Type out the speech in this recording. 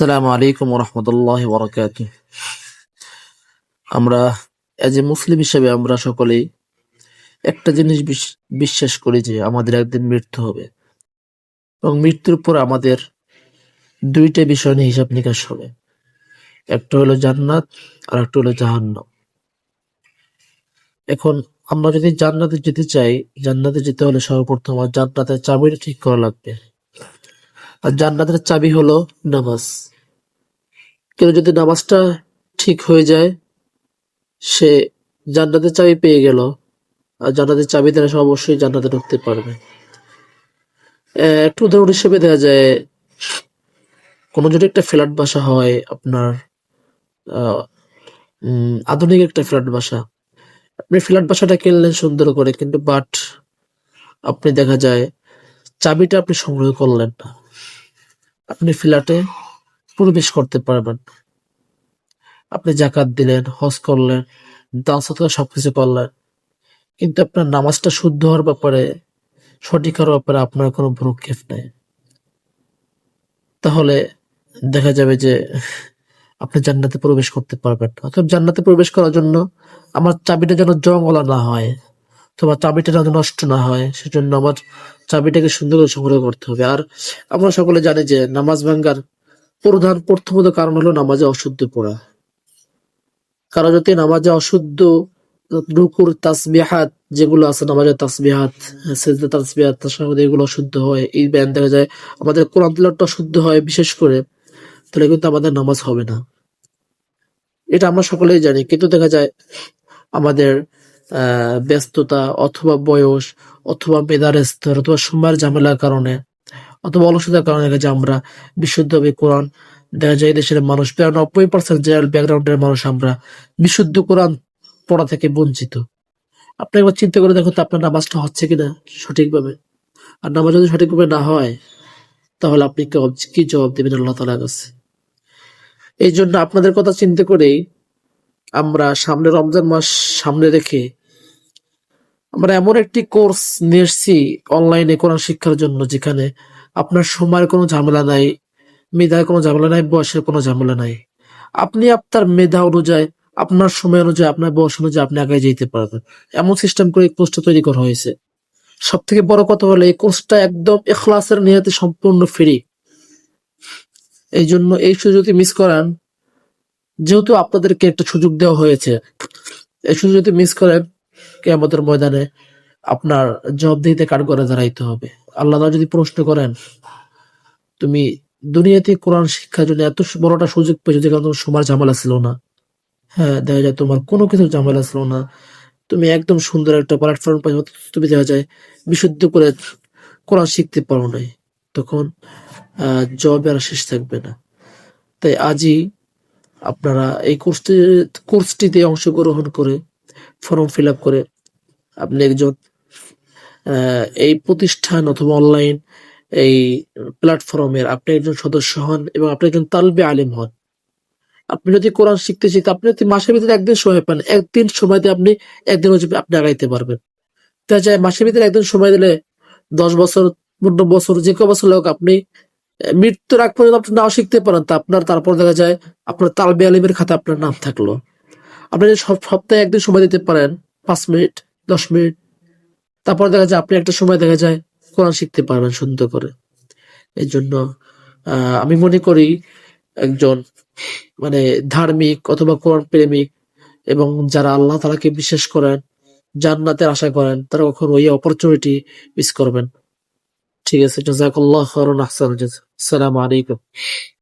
আসসালামু আলাইকুম রহমতুল্লাহ বরকাত আমরা এজ এ মুসলিম হিসেবে আমরা সকলেই একটা জিনিস বিশ্বাস করি যে আমাদের একদিন মৃত্যু হবে। এবং মৃত্যুর পর আমাদের দুইটা বিষয় নিয়ে হিসাব নিকাশ হবে। একটা হলো জান্নাত, আর একটা হলো জাহান্নাম। এখন আমরা যদি জান্নাতে যেতে চাই, জান্নাতে যেতে হলে সর্বপ্রথম আমার জান্নাতের চাবিটা ঠিক করা লাগবে। আর জান্নাতের চাবি হলো নামাজ। কেউ যদি নামাজটা ঠিক হয়ে যায়, সে জান্নাতের চাবি পেয়ে গেল, আর জান্নাতের চাবি দ্বারা সে অবশ্যই জান্নাতে ঢুকতে পারবে। একটু উদাহরণ হিসেবে দেখা যায়, কোনো যদি একটা ফ্ল্যাট বাসা হয়, আপনার আধুনিক একটা ফ্ল্যাট বাসা। আপনি ফ্ল্যাট বাসাটা কিনলেন সুন্দর করে, কিন্তু বাট আপনি দেখা যায়, চাবিটা আপনি সংগ্রহ করলেন না। আপনি ফ্ল্যাটে প্রবেশ করতে পারবেন। আপনি জাকাত দিলেন, হজ করলেন, দান সৎকার সবকিছু করলেন। কিন্তু আপনার নামাজটা শুদ্ধ হওয়ার ব্যাপারে, সঠিক হওয়ার ব্যাপারে আপনার কোনো ভ্রুক্ষেপ নেই। তাহলে দেখা যাবে যে আপনি জান্নাতে প্রবেশ করতে পারবেন অথবা জান্নাতে প্রবেশ করার জন্য আমার চাবিটা যেন জঙ্গলা না হয় তোমার চাবিটা যেন নষ্ট না হয়, সেজন্য আমার চাবিটাকে সুন্দর করে সংগ্রহ করতে হবে। আর আমরা সকলে জানি যে নামাজ ভাঙ্গার প্রধান, প্রথমত কারণ হলো নামাজে অশুদ্ধ পড়া। কারও যদি নামাজে অশুদ্ধ রুকুর তাসবিহাত, যেগুলো আছে নামাজের তাসবিহাত, সেজদা, তাসবিহাত এগুলো অশুদ্ধ হয়, এই ব্যান দেখা যায়, আমাদের কোরআন তিলাওয়াতটা অশুদ্ধ হয় বিশেষ করে, তাহলে কিন্তু আমাদের নামাজ হবে না। এটা আমরা সকলেই জানি, কিন্তু দেখা যায় আমাদের ব্যস্ততা অথবা বয়স অথবা মেধার স্তর অথবা সময়ের ঝামেলার কারণে অথবা অলসতার কারণে দেখা যায় আমরা বিশুদ্ধভাবে কোরআন দেখা যায় দেশের মানুষ প্রায় নব্বই পার্সেন্ট জেনারেল ব্যাকগ্রাউন্ডের মানুষ আমরা বিশুদ্ধ কোরআন পড়া থেকে বঞ্চিত। আপনি একবার চিন্তা করে দেখুন তো আপনার নামাজটা হচ্ছে কিনা সঠিকভাবে। আর নামাজ যদি সঠিকভাবে না হয়, তাহলে আপনি কি জবাব- দেবেন আল্লাহ তালার কাছে? এই জন্য আপনাদের কথা চিন্তা করেই আমরা সামনে রমজান মাস সামনে রেখে আমরা এমন একটি কোর্স নিয়ে এসেছি অনলাইনে কোরআন শিক্ষার জন্য, যেখানে আপনার সময়ের কোনো ঝামেলা নাই, মেধার কোনো ঝামেলা নাই, বয়সের কোনো ঝামেলা নাই। আপনি আপনার মেধা অনুযায়ী, আপনার সময় অনুযায়ী, আপনার বয়স অনুযায়ী আপনি আগে যেতে পারবেন। এমন সিস্টেম করে এই কোর্সটা তৈরি করা হয়েছে। সব থেকে বড় কথা হলো, এই কোর্সটা একদম এখলাসের নিয়তে সম্পূর্ণ ফ্রি। এই জন্য এই সুযোগ যদি মিস করেন, যেহেতু আপনাদেরকে একটা সুযোগ দেওয়া হয়েছে, এই সুযোগ যদি মিস করেন কেয়ামতের ময়দানে আপনার জবাবদিহিতে করে দাঁড়াইতে হবে। আল্লাহ যদি প্রশ্ন করেন, তুমি দুনিয়াতে কোরআন শিক্ষার জন্য এত বড়টা সুযোগ পেয়েছ যেখানে তোমার সময় ঝামেলা ছিল না? হ্যাঁ দেখা যায় তোমার কোনো কিছু ঝামেলা ছিল না। তুমি একদম সুন্দর একটা প্ল্যাটফর্ম পাইছো তুমি দেখা যায় বিশুদ্ধ করে কোরআন শিখতে পারো নাই। তখন জব আর শেষ থাকবে না। তাই আজই আপনারা এই কোর্সটি কোর্সটিতে অংশগ্রহণ করে ফর্ম ফিল আপ করে আপনি একজন এই প্রতিষ্ঠান অথবা অনলাইন এই প্ল্যাটফর্মের আপনি একজন সদস্য হন এবং আপনি একজন তালবে আলিম হন। আপনি যদি কোরআন শিখতে চাইতে আপনি যদি মাসের ভিতরে একদিন সময় পান, একদিন সময়তে আপনি একদিন আপনি আগাইতে পারবেন। দেখা যায় মাসের ভিতরে একদিন সময় দিলে দশ বছর, পনেরো বছর, যে কোনো বছর হোক আপনি মৃত্যুর আগ পর্যন্ত আপনি নাও শিখতে পারেন, তা আপনার, তারপর দেখা যায় আপনার তালবে আলিমের খাতে আপনার নাম থাকল। আপনি সব সপ্তাহে একদিন সময় দিতে পারেন, পাঁচ মিনিট, দশ মিনিট, তারপর দেখা যায় আপনি একটা সময় দেখা যায় কোরআন শিখতে পারবেন সুন্দর করে। এই জন্য আমি মনে করি একজন মানে ধার্মিক অথবা কোরআন প্রেমিক এবং যারা আল্লাহ তালাকে বিশ্বাস করেন, জান্নাতের আশা করেন, তারা কখনো ওই অপরচুনিটি মিস করবেন। ঠিক আছে জাজাকাল্লাহ আহসান আলাইকুম।